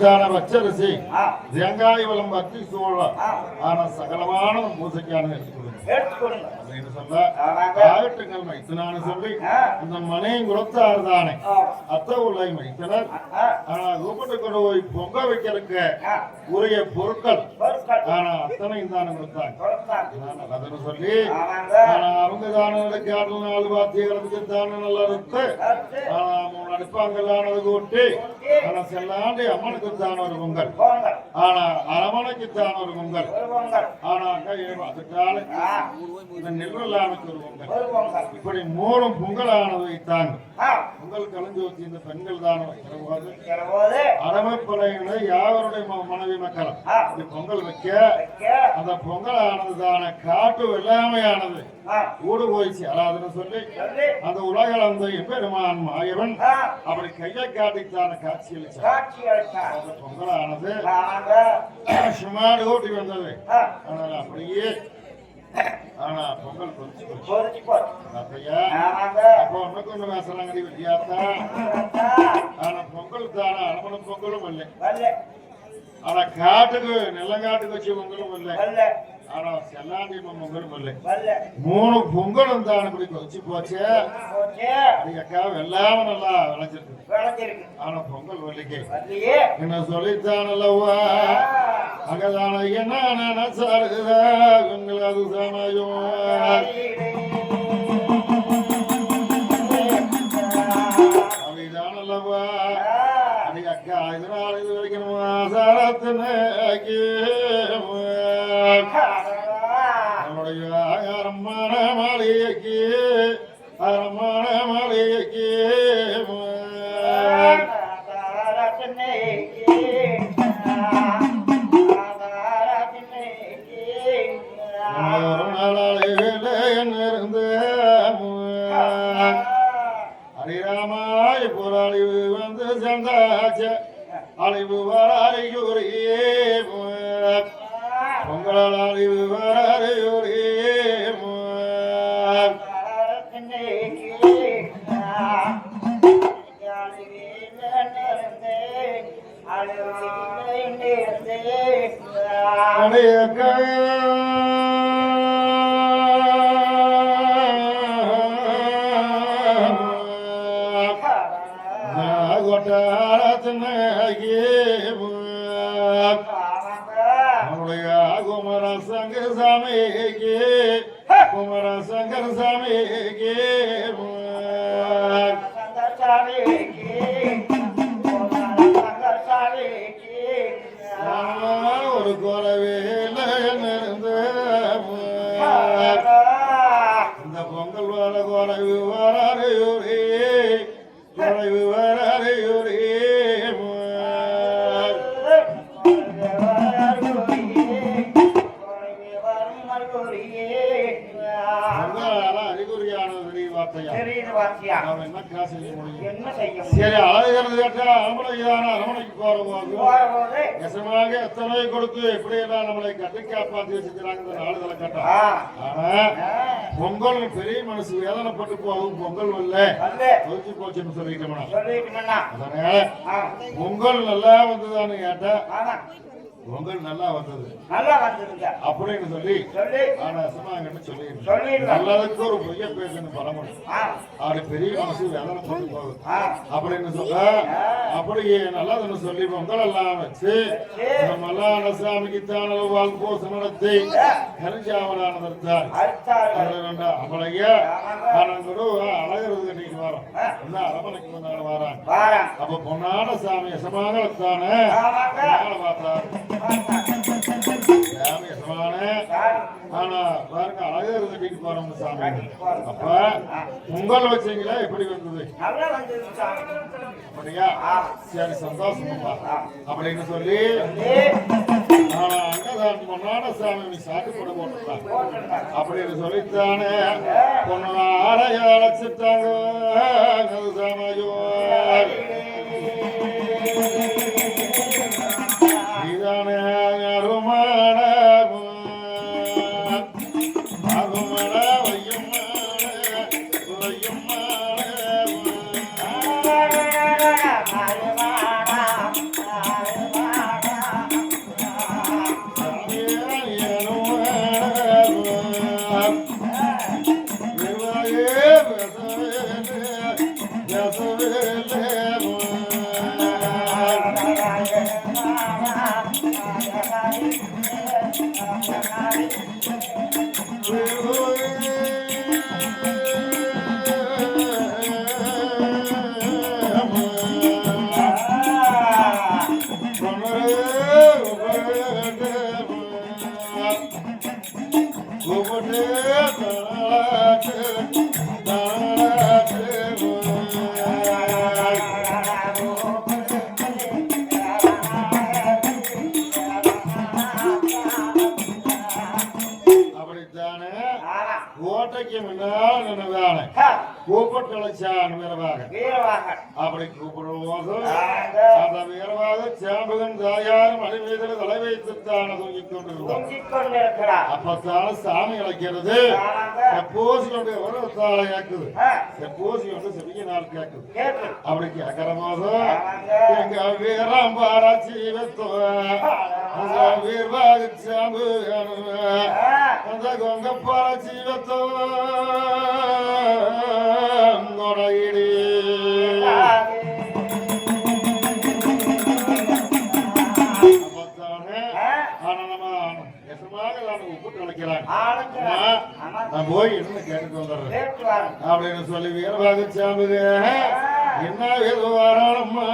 தான பச்சரிசி ஆ, தேங்காய் வளம் பத்தி சோழ ஆ. ஆனா சகலமான ஆகட்டுங்கள் சொல்லி. இந்த மனையும் குலத்தார் தானே. அத்த உள்ள மைத்தனர். ஆ, ஆனா கூப்பிட்டு கொண்டு போய் பொங்க வைக்கிறதுக்கு உரிய பொருட்கள். பொருட்கள். ஆனா தானே கொடுத்தாங்க. சொல்லி அவங்க தானே நல்லா இருக்கு. ஆனா மூணு அடுப்பாங்கல்லானது கூட்டி. ஆனா செல்லாண்டி அம்மனுக்கு தான் ஒரு பொங்கல். ஆனா அரமனைக்கு தான் ஒரு பொங்கல். ஆனா அதுக்கால பொங்கல் பொங்கல். இப்படி மூணு பொங்கலானது வைத்தாங்க பொங்கல் கலந்து ஊற்றி இந்த பெண்கள் தானே போது அறமைப்படையினர் யாவருடைய மனைவி மக்களும் இந்த பொங்கல் வைக்க. அந்த பொங்கலானது தானே காட்டு வெள்ளாமையானது. ஊடு போயிடுச்சு அதாவதுன்னு சொல்லி சொல்லி, அந்த உலகில் அந்த எம்பெருமான் மாயவன் அப்படி கையை காட்டித்தான காட்சி. அந்த பொங்கலானது. சுமாடு ஓட்டி வந்தது. ஆ, ஆனால் அப்படியே ஆனா பொங்கல். அப்போ ஒண்ணுக்கு ஒண்ணு பேசலாங்கடி வித்தியாசா. ஆனா பொங்கல் தானே அரமணம் பொங்கலும் இல்லை ஆனா காட்டுக்கு நெல்லங்காட்டுக்கு வச்ச பொங்கலும் இல்லை ஆனா செல்லாண்டி பொங்கலும் வரல. மூணு பொங்கலும் தான் இப்படி கொதிச்சு போச்சு அக்கா வெள்ளாம நல்லா விளைஞ்சிருக்கு. ஆனா பொங்கல் வரலையே. என்ன சொல்லித்தான் அல்லவா? அங்கதான என்ன நினைச்சாருதா உங்கள் அது சமயம் அடியக்கா நாம் என்ன செய்ய சரி அழகிறது கேட்டா அரமனைக்கான அரமனைக்கு போற போது போது நெசமாக எத்தனை கொடுத்து எப்படியெல்லாம் நம்மளை கட்டி காப்பாத்தி வச்சிருக்கிறாங்க இந்த நாடுகளை கேட்டா ஆனா பொங்கல் பெரிய மனசு வேதனைப்பட்டு போகும் பொங்கல் வரல வந்து. கொதிச்சு போச்சுன்னு சொல்லிட்டோம்னா. அதனால பொங்கல் நல்லா வந்ததான்னு கேட்டா பொங்கல் நல்லா வந்தது. நல்லா அப்படின்னு சொல்லி சொல்லி. ஆனா சும்மாங்கிட்ட சொல்லி சொல்லிடுறேன். நல்லதுக்கு ஒரு பொய்ய பழமொழி. ஆ. அப்படி பெரிய மனசு வேதனைப்பட்டு போகுது. ஆ. அப்படின்னு சொல்ல அப்படியே நல்லதுன்னு சொல்லி பொங்கல் எல்லாம் வச்சு நம்ம மல்லான சாமிக்கு தான வாழ் போசு நடத்தி கரிஞ்சாவலான நிறுத்தார் அடுத்தாரு அவளைய அழகிறது கட்டிட்டு வரோம். என்ன அரமனைக்கு வந்தாலும் வாரம் அப்ப பொன்னான சாமி ஆமாங்க. பார்த்தார். ஆனா பாருங்க அழகர் கட்டிட்டு போறோம் சாமி அப்ப பொங்கல் வச்சீங்களா எப்படி வந்தது அப்படியா சரி சந்தோஷமா அப்படின்னு சொல்லி ஆனா அங்கதான் பொன்னான சாமி நீ சாட்டு போட போட்டுருக்கான் அப்படின்னு சொல்லித்தானே பொண்ணு ஆடைய அழைச்சிட்டாங்க நீதானே கோட்டைக்கு முன்னால் நின்றுதானே கூப்பிட்டழைச்சான் வீரவாக அப்படி கூப்பிடும் போது அந்த வீரவாக கொண்டிருந்தார் அப்பத்தான சாமி அழைக்கிறது. பூசியுடைய உறவத்தால கேக்குது பூசி வந்து செவிய நாள் கேக்குது அப்படி கேட்கிற போது எங்க வீரம் பாராட்சி அந்த வீரவாக சாம்பு அந்த கொங்க பாராட்சி கொடையிடி அப்பத்தானே நான் போய் இருந்து கேட்டுட்டு வந்துடுறேன். அப்படின்னு சொல்லி வீரபாக சாம்புக என்ன ஏதோ வாராளம்மா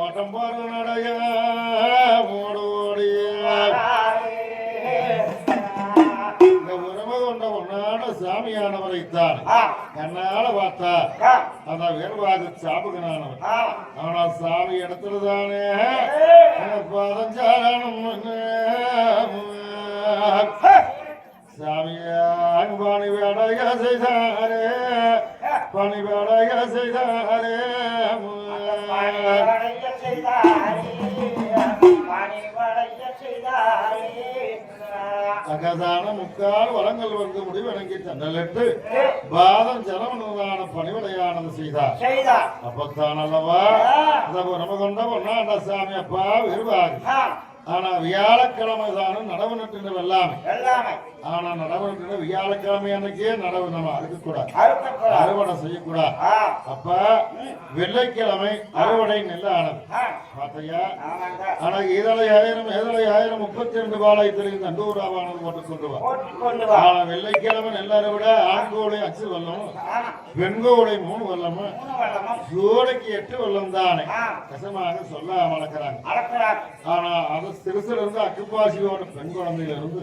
ஓட்டம் பாரு நடைய ஓடு ஓடிய இந்த உறவு கொண்ட ஒன்னான சாமியானவரைத்தான் கண்ணால பார்த்தா அந்த வேறுவாக சாபகனானவர் ஆனா சாமி இடத்துல தானே பதஞ்சாரணம் சாமியாக பணிவடைய செய்தாரே பணிவடைய செய்தாரே அகதான முக்கால் வளங்கள் வந்து முடிவணங்கி தன்னலிட்டு பாதம் ஜலமனதான பணிவடையானது செய்தார். அப்பத்தான் அல்லவா உறவு கொண்ட ஒன்னாண்ட சாமி அப்பா விருவாகு ஆனா வியாழக்கிழமை தானும் நடவு நட்டு வெள்ளாமை எல்லாமே. ஆனா நடவு நட்டு வியாழக்கிழமை அன்னைக்கே நடவு நம்ம அறுக்கக்கூடாது. அறுவடை செய்யக்கூடாது. அப்ப வெள்ளிக்கிழமை அறுவடை நெல்லானது ஆ, பார்த்தையா? ஆமாங்க. ஆனா இதழை ஆயிரம் இதழை ஆயிரம் முப்பத்தி ரெண்டு போட்டு கொண்டு வா. போட்டுக் கொண்டு வா. ஆனா வெள்ளிக்கிழமை நெல்லாரை விட ஆண்கோடை அச்சு வெள்ளம் ஆமா. பெண்கோடை மூணு வெள்ளமும் வெள்ளமும். சூடைக்கு எட்டு வெள்ளம் தானே. கசமாக சொல்ல வளர்க்குறாங்க. ஆனா அது சிறுசுல இருந்து அக்குப்பாசியோட பெண் குழந்தையில இருந்து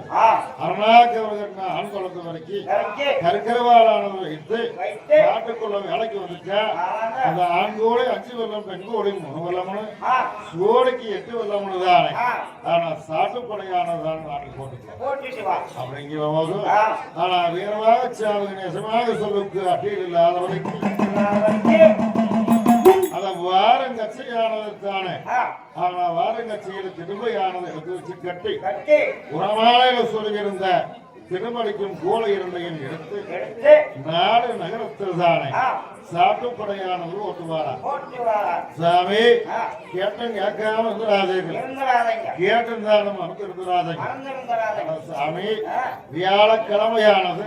அருணாக்கவர்கள் ஆண் குழந்தை வரைக்கும் வைத்து வைத்து, காட்டுக்குள்ள வேலைக்கு வந்துட்டா. அந்த ஆண்கோடை அஞ்சு வெள்ளம் பெண்கோடை மூணு வெள்ளம்னு. சூடைக்கு எட்டு வெள்ளம்னு தானே. ஆனா சாட்டுப்படையானதான் நாட்டு போட்டுக்கலாம் போட்டுட்டு வா. அப்படிங்கிற போது ஆ, ஆனா வீரமாக சாவது நெசமாக சொல்லுக்கு அப்பீல் இல்லாதவரைக்கு வச்சு, அந்த வாரங்கச்சையானது தானே. ஆ, ஆனா வாரங்கச்சையில திருமையானது எடுத்து வச்சு கட்டி கட்டி, உரமாலையில சொல்லியிருந்த திருமணிக்கும் கோலை இரண்டையும் எடுத்து நாடு நகரத்தில் தானே. சாட்டுப்படையானது ஓட்டுவாரா. சாமி கேட்டும் கேட்காம இருந்துடாதீர்கள் இருந்துடாதீங்க மறந்து இருந்துடாதீங்க. சாமி வியாழக்கிழமையானது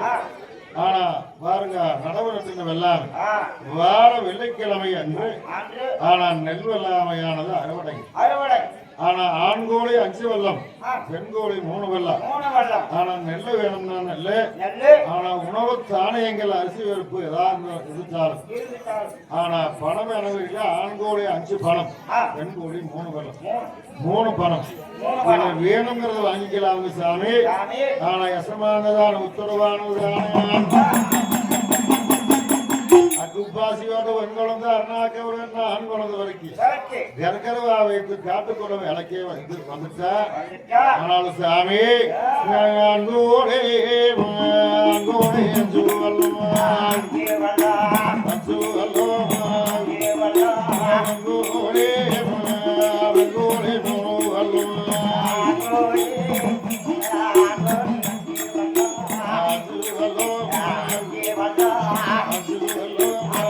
ஆனா பாருங்க நடவு நட்டுங்க வெள்ளாமை ஆ, வார வெள்ளிக்கிழமை அன்று அன்று. ஆனா நெல் வெள்ளாமையானது அறுவடை. அறுவடை. ஆனா ஆண்கோழி அஞ்சு வெள்ளம் ஆ, பெண்கோழி மூணு வெள்ளம். ஆனா நெல் வேணும்னா நெல்லு, ஆனா உணவு தானியங்கள் அரிசி வெறுப்பு ஏதாவது இருந்தாலும். ஆனா பணம் வேணுங்க ஆண்கோழி அஞ்சு பணம் ஆ, பெண்கோழி மூணு வெள்ளம். மூணு. பணம். வேணுங்கிறத வாங்கிக்கலாங்க சாமி. சாமி, ஆனா எசமானதான உத்தரவானதான ஆண் குழந்தை வரைக்கும் சரக்கு கரகரவா வைத்து காட்டுக்குளம் விளக்கே வந்து வந்துட்டா. வந்துட்டா. ஆனாலும் சாமி அஞ்சுவல்லமா தேவலா அஞ்சுவல்லமா தேவலா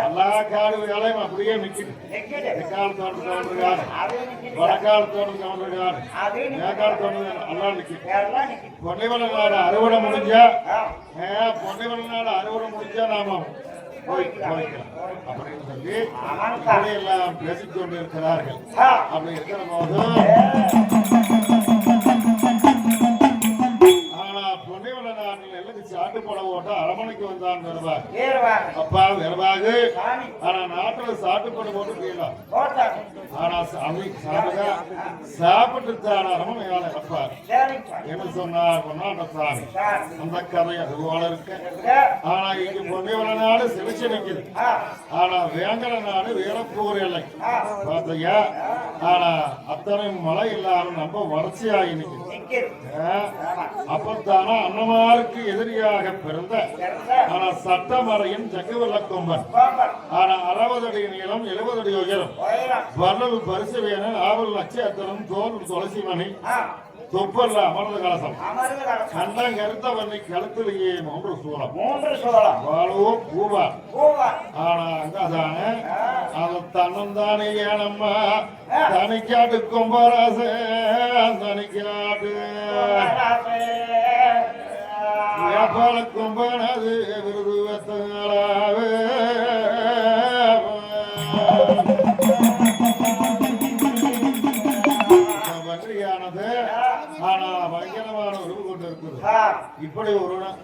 எல்லா காடு வேலையும் அப்படியே நிக்குது தெற்கால தோட்டம் தோன்றுகாடு வடக்கால தோட்டம் தோன்றுகாடு மேற்கால தோட்டம் எல்லாம் நிக்குது பொன்னைவன நாடு அறுவடை முடிஞ்சா பொன்னைவன நாடு அறுவடை முடிஞ்சா நாம அப்படின்னு சொல்லி எல்லாம் பேசிக் கொண்டு இருக்கிறார்கள் அப்படி இருக்கிற போது ஓட்ட அரமனைக்கு வந்தான் வருவார் அப்பா வருவாகு. ஆனா நாட்டுல சாட்டு போட போட்டு போயிடலாம் ஆனா சாமி சாப்பிட சாப்பிட்டு தான் அரமனை வேலை இருப்பார் என்ன சொன்னார்? பொன்னாட்ட சாமி. அந்த கதை அது போல இருக்கு. ஆனா இங்க பொன்னைவன நாடு சிலிச்சு நிக்குது ஆனா வேங்கட நாடு வீரப்பூர் எல்லை. பார்த்தையா ஆனா அத்தனை மழை இல்லாம நம்ம வறட்சியாகி நிக்குது அப்பத்தானா அன்னமாருக்கு எதிரியாக பிறந்த ஆனா சட்டமறையின் ஜக்கவல்ல கொம்பன். ஆனா அறுபது அடி நீளம் எழுபது அடி உயரம். வரல் பரிசு வேணன் ஆவல் நட்சத்திரம் தோல் துளசி மணி தொப்பல்ல அமர்ந்த கலசம். கண்டம் கருத்த வண்ணி கழுத்திலேயே மூன்று சூலம் மூன்று சோளம் வாழவோ பூவா பூவா ஆனா அங்க அதானே அது தன்னந்தானே ஏனம்மா? தனிக்காட்டு கொம்பராச தனிக்காட்டு. வியாபார கொம்பனது விருது வெத்தங்களாவே இப்படி ஒரு நா-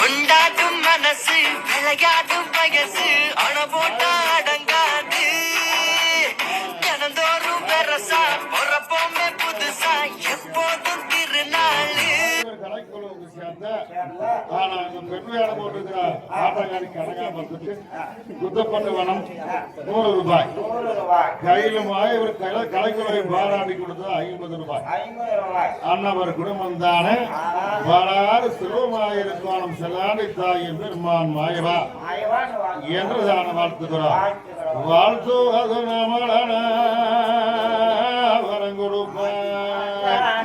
கொண்டாடும் மனசு விளையாடும் வயசு அணபோட்டாட ஆனா இந்த பெண் வேலை போட்டுக்கிற ஆட்டக்காரிக்கு அடங்காம வந்துட்டு குத்தப்பட்டு வனம் நூறு ரூபாய். கையிலுமாய் கலை கலைக்குழுவை பாராட்டி கொடுத்தது ஐம்பது ரூபாய். அன்னவர் குடும்பம் தானே? வாராறு சிறுவமாயிருக்கோணம் செல்லாண்டி தாயின் பெருமான் மாயவா என்று தான வாழ்த்துகிறார் வாழ்த்துவது நமலன வரங்கொடுப்பார் வாழ்த்துவது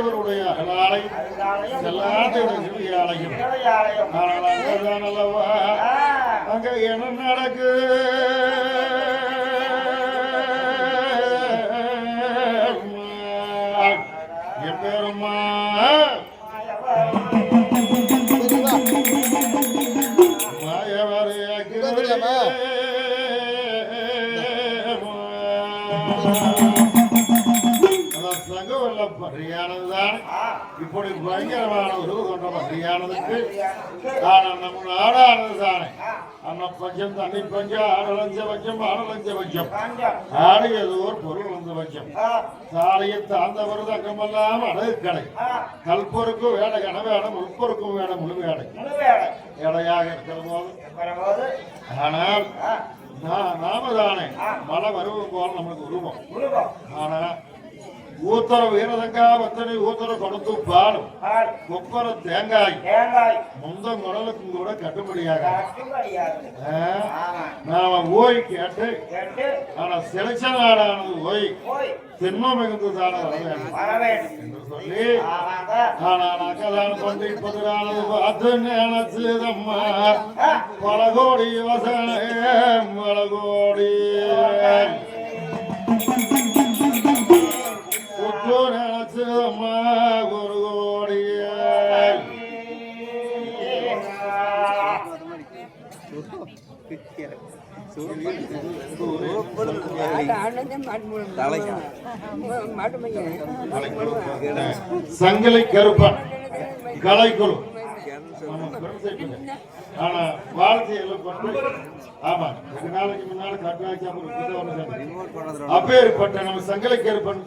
மாயவருடைய அகலாலையும் செல்லாட்டுடைய சிவியாலையும் ஆனால் அங்கதான் அல்லவா அங்க என்ன நடக்கு? இப்படி பயங்கரமான ஒரு கொண்ட மந்திரியானதுக்கு ஆனா நம்ம நாடானது தானே அன்ன பஞ்சம் தண்ணி பஞ்சம் ஆறு லட்ச பஞ்சம் ஆறு லட்ச பஞ்சம். ஆடு ஏதோ ஒரு பொருள் வந்த பஞ்சம். சாலையை தாழ்ந்த தாழ்ந்தவர் தங்கமெல்லாம் அடகு கடை. கல்பொருக்கும் வேலை கன வேடம் உள்பொருக்கும் வேடம் முழு வேலை வேலையாக இருக்கிற போது. ஆனால் நாம தானே. மழை வருவது போல நம்மளுக்கு உருவம். ஆனால் ஆனா ஊத்தர வீரதங்கா பத்தனை ஊத்தர கொடுத்து பாலும். பால். கொப்பர தேங்காய். தேங்காய். முந்த குடலுக்கும் கூட கட்டுப்படியாக. நாம ஓய் கேட்டு ஆனா சிலைச்ச நாடானது ஓய். போய் தின்மம் மிகுந்து தானே வர வேண்டும். என்று சொல்லி ஆனால் அக்கதான் கொண்டு பார்த்து நினைச்சதம்மா. பல கோடி வசனே பல கோடி நினைச்சதம்மா ஒரு கோடி சங்கிலி கருப்பன். கலைக்குழு. ஆனா வாழ்க்கையில ஆமா நாளைக்கு முன்னால அப்புறம் அப்பேற்பட்ட நம்ம சங்கிலி கருப்பன்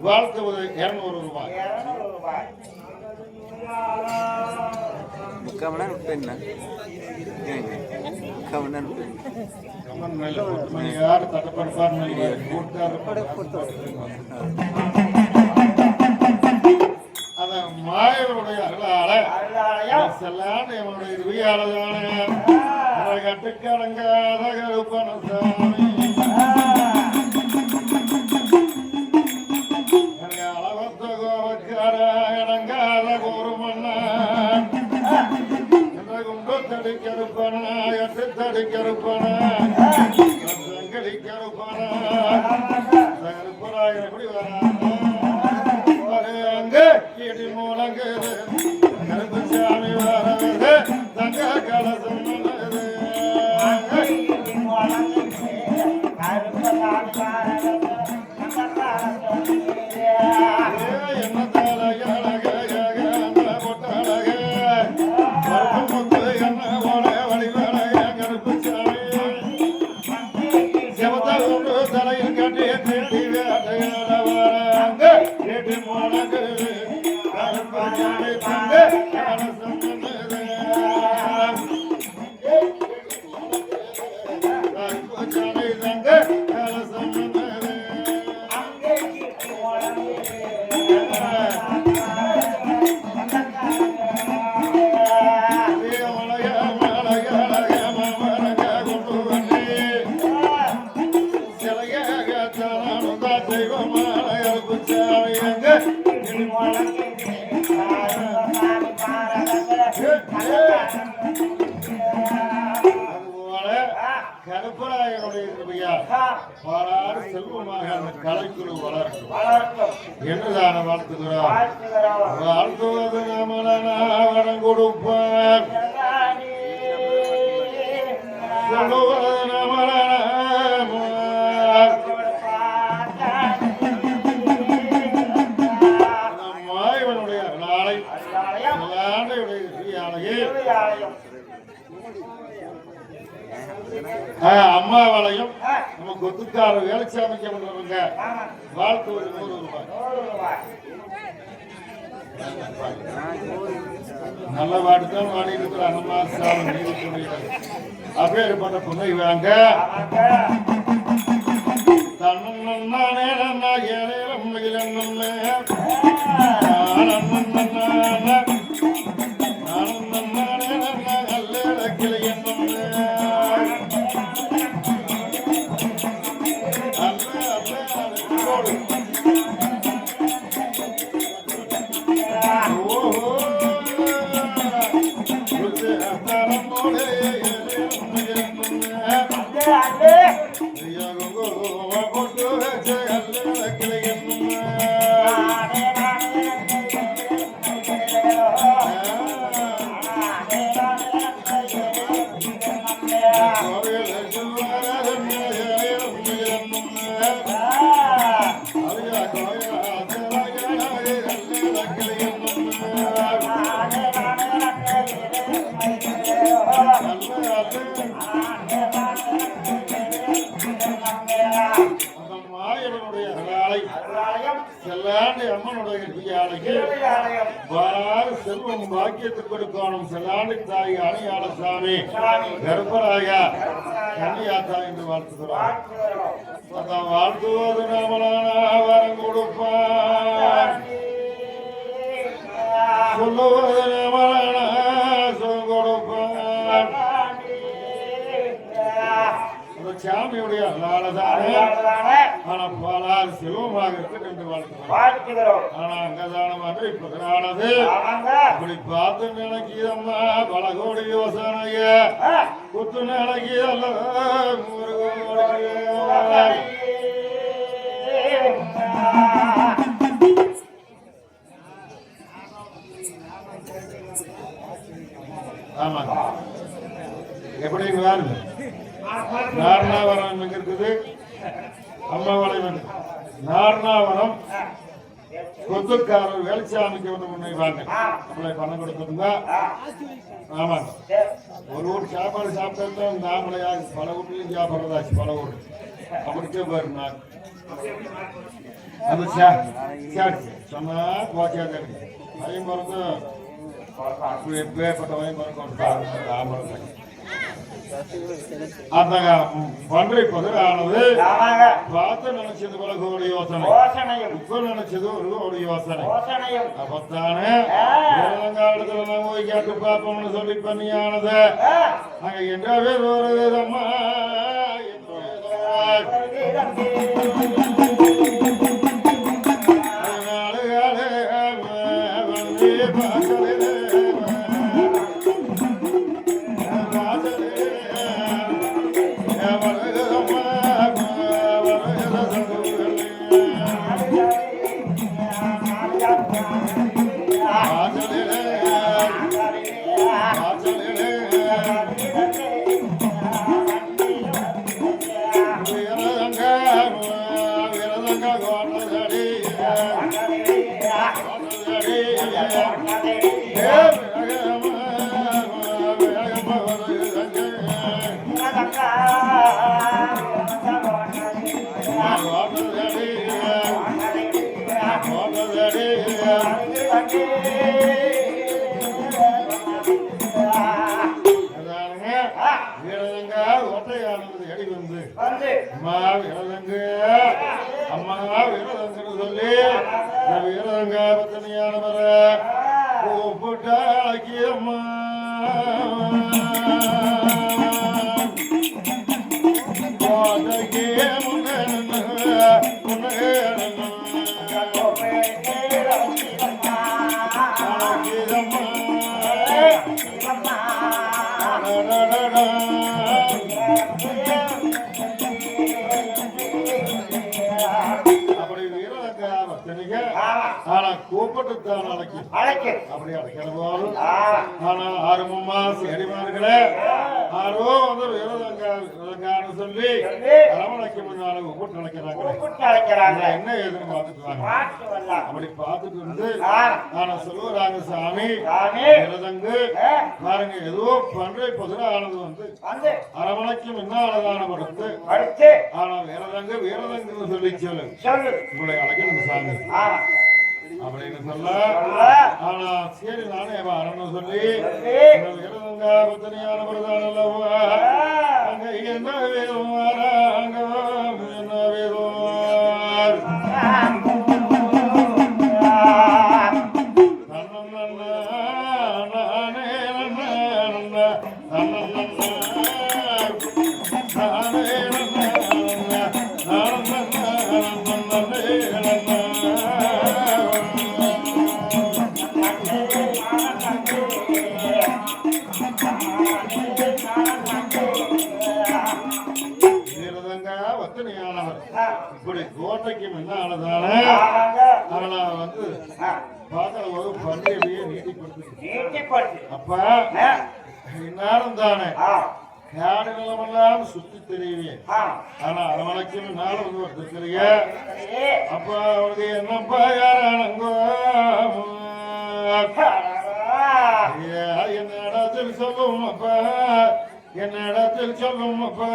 வாழ்க்கை உதவி இருநூறு ரூபாய். முக்கால் மணி நேரம் விட்டுருந்தா முக்கால் மணி நேரம் அதான் மாயவனுடைய அருளால செல்லாண்டு என்னுடைய இருவியாளதான கட்டுக்கடங்காத கருப்பணசாமி எனக்கு அம்மா நமலனாமார் நம் மாயவனுடைய அருளாலை அருளாண்டையுடைய அம்மாவாலையும் நம்ம கொத்துக்கார வேலைச்சாமிக்க பண்ணுறவங்க வாழ்த்துவது நூறு ரூபாய் நல்ல பாட்டு தான் பாடி இருக்கிற அண்ணம்மா சாமி நீதித்துறையினர் அப்பேற்பட்ட புகை வாங்க தன்னும் நானே நன்னா செல்லாண்டு அம்மனுடைய தீயாளைக்கு வாராறு செல்வம் பாக்கியத்தை கொடுக்கணும் செல்லாண்டு தாய் அணியாள சாமி. கர்ப்பராயா கன்னியாத்தா என்று வாழ்த்துகிறோம். வாழ்த்துவது நாமலான வரம் கொடுப்பான் சொல்லுவது நாமலான சாமியுடைய அல்லாலதானே ஆனா பாலால் செல்வமாக இருக்கு என்று வாழ்த்துகிறோம். ஆனா அங்கதானமாக இப்பதானது அப்படி பார்த்து நினைக்கிறம்மா பல கோடி யோசனைய குத்து நினைக்கிறல்ல நூறு ஆமாங்க. எப்படி வாருங்க நாரணாவரம் எங்க இருக்குது? அம்மாவளைவன். நாரணாவரம். சொத்துக்காரர் வேலைச்சாமிக்கு வந்து முன்னே வாங்க. அப்ளை கொடுத்துருந்தா. ஆமாங்க ஒரு ஊர் சாப்பாடு சாப்பிட்டா நாமளையா பல வீட்லையும் சாப்பிட்றதாச்சு பல ஊர். அப்படிக்கே பாரு நான். அந்த சாட் சொன்னா போச்சா பையன் பிறந்து அப்படி எப்பேற்பட்ட பையன் பிறக்கும் ஆம்பளை அந்தங்க பன்றை பார்த்து நினைச்சது போல கோடி யோசனை. யோசனையும். இப்ப நினைச்சது ஒரு கோடி யோசனை. யோசனையும். அப்பத்தானே? காலத்துல நான் போய் கேட்டு பார்ப்போம்னு சொல்லி பண்ணியானது. ஆ, அங்க என்றவே ஒரு விதம்மா. அம்மா விரதங்கு சொல்லி இந்த விரதங்க ஆனா கூப்பிட்டுத்தான் அழைக்கும் அழைக்கு. அப்படி அழைக்கிற போது ஆ, ஆனா ஆறுமம்மா சேடிமார்களே ஆரோ வந்து வீரதங்க வீரதங்கான்னு சொல்லி அரவணைக்கு முன்னால கூப்பிட்டு அழைக்கிறாங்க என்ன ஏதுன்னு பார்த்துட்டு அப்படி பார்த்துட்டு வந்து ஆனா சொல்லுறாங்க சாமி. விரதங்கு பாருங்க ஏதோ பன்றை பதிலானது வந்து அரவணைக்கு முன்னாலதான படுத்து. ஆனா வீரதங்க வீரதங்கன்னு சொல்லி சொல்லு. உங்களை அழைக்கணும் சாமி. அப்படின்னு சொல்ல. ஆனா சரி நானே வரணும் சொல்லி வீரதங்க பத்தனியான பிரதான அல்லவா? அங்க என்ன வேதம் அங்க என்ன வேதம் அப்ப இந்நேரம் தானே ஞான சுத்தி தெரியுவேன் ஆனா அவனுக்கு நாளும் வந்திருக்கிறீங்க. அப்பா அவனுக்கு என்னப்பா யாரானங்கோ என்னிடத்தில் சொல்லும் அப்பா என்னிடத்தில் சொல்லும் அப்பா.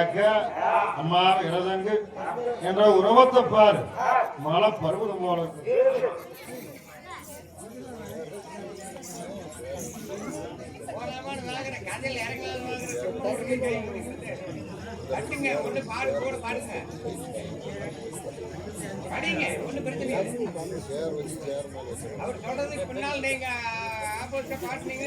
அக்கா அம்மா இறதங்கு என்ற உறவத்தை பாரு. மழை பருவதம் போல இருக்கு. கட்டுங்க ஒண்ணு பாடு போட பாடுங்க படிங்க ஒண்ணு பிரச்சனை அவர் சொல்றதுக்கு பின்னால் நீங்க ஆப்போசிட்டா பாட்டுனீங்க.